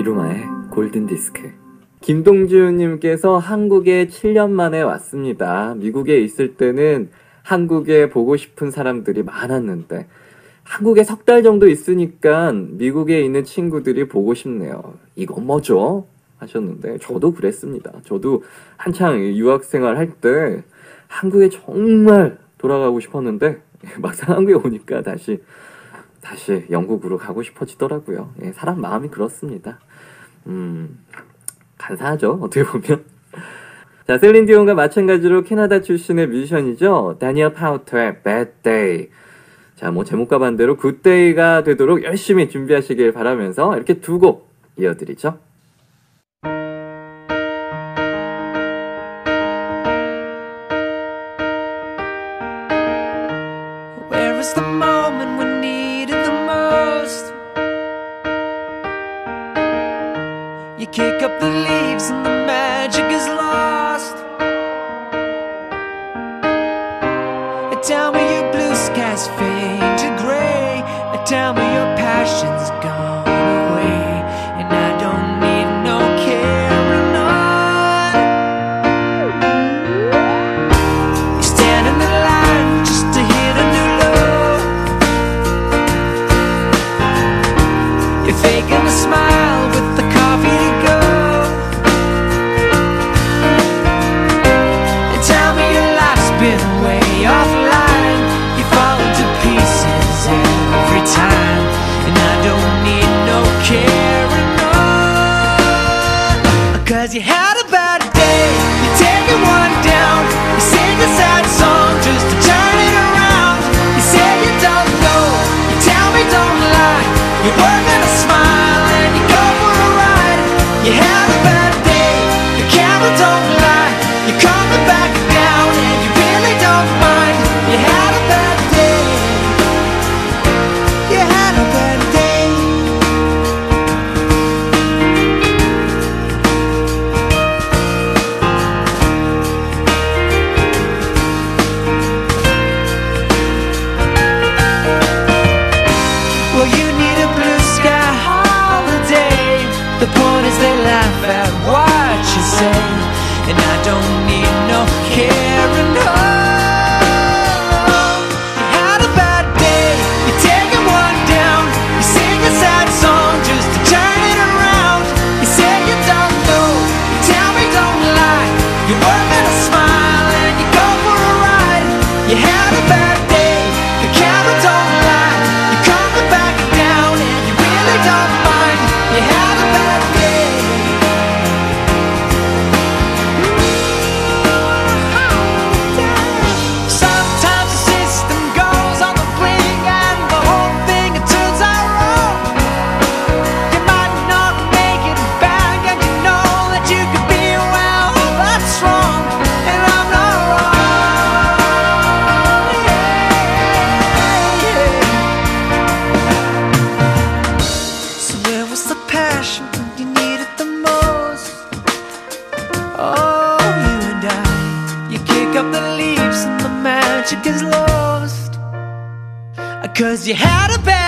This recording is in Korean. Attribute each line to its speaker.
Speaker 1: 이루마의 골든디스크. 김동준님께서 한국에 7년 만에 왔습니다. 미국에 있을 때는 한국에 보고 싶은 사람들이 많았는데, 한국에 석 달 정도 있으니까 미국에 있는 친구들이 보고 싶네요. 이건 뭐죠? 하셨는데, 저도 그랬습니다. 저도 한창 유학 생활 할 때 한국에 정말 돌아가고 싶었는데, 막상 한국에 오니까 다시 다시 영국으로 가고 싶어지더라고요. 예, 사람 마음이 그렇습니다. 음, 간사하죠. 어떻게 보면. 자, 셀린 디온과 마찬가지로 캐나다 출신의 뮤지션이죠. 다니엘 파우터의 Bad Day. 자, 뭐 제목과 반대로 굿데이가 되도록 열심히 준비하시길 바라면서 이렇게 두 곡 이어드리죠.
Speaker 2: You kick up the leaves and the magic is lost. Tell me your blue skies fade to gray. Tell me your passion's gone away. And I don't need no carrying on. You stand in the line just to hit a new low. You're faking you gets lost. Cause you had a bad